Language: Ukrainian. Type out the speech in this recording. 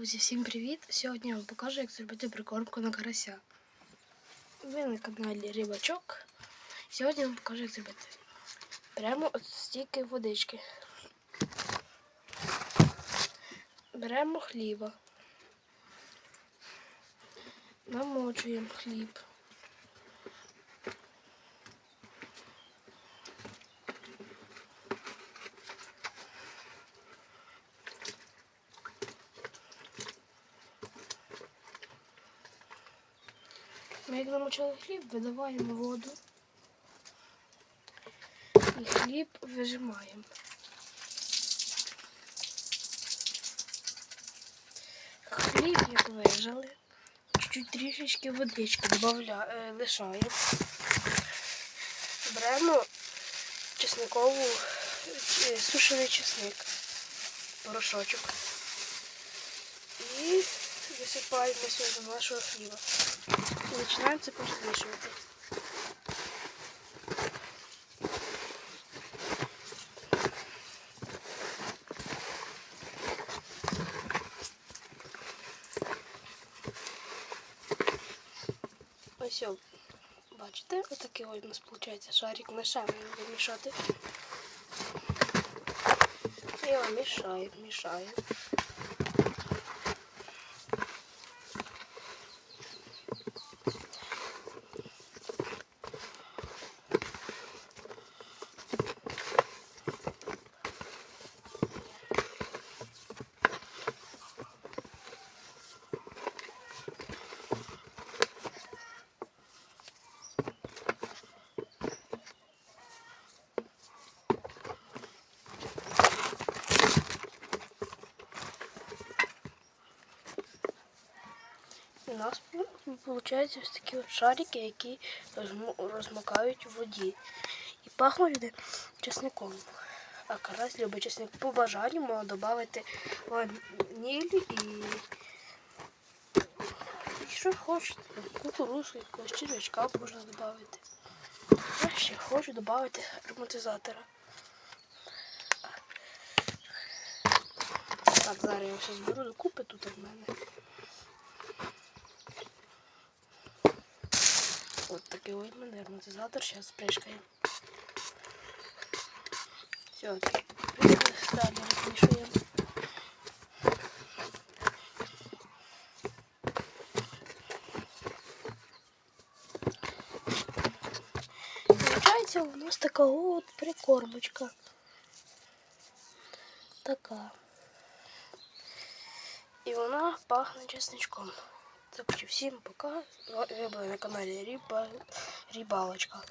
Друзі, всім привіт! Сьогодні я вам покажу, як зробити прикормку на карася. Ви на каналі Рибачок. Сьогодні я вам покажу, як зробити. Беремо от стільки водички. Беремо хліба. Намочуємо хліб. Ми як намочили хліб, видаваємо воду і хліб вижимаємо. Хліб, як вижали, чуть трішечки водички добавля, е, лишаємо. Беремо чесникову, е, сушений чесник, порошочок. І висипаємо сюди до нашого хліба. І починаємо це перемішувати. Ось, бачите, отакий ось у нас виходить шарик. Маємо вимішати. І його мішаємо, мішаємо. Нас виходить ось такі от шарики, які розмокають у воді. І пахнуть вони чесником. А карась любить чесник. По бажанню можна додати ваніль і що хочете. Кукурузку, якогось червячка можна додати. Я ще хочу додати ароматизатора. Так, зараз я все зберу докупи тут в мене. От такий ось в мене ароматизатор, зараз спришкаємо. Все, далі розмішуємо. Получається у нас така от прикормочка. Така. І вона пахне чесничком. Так що всім пока. Ви були на каналі Риба... Рибалочка.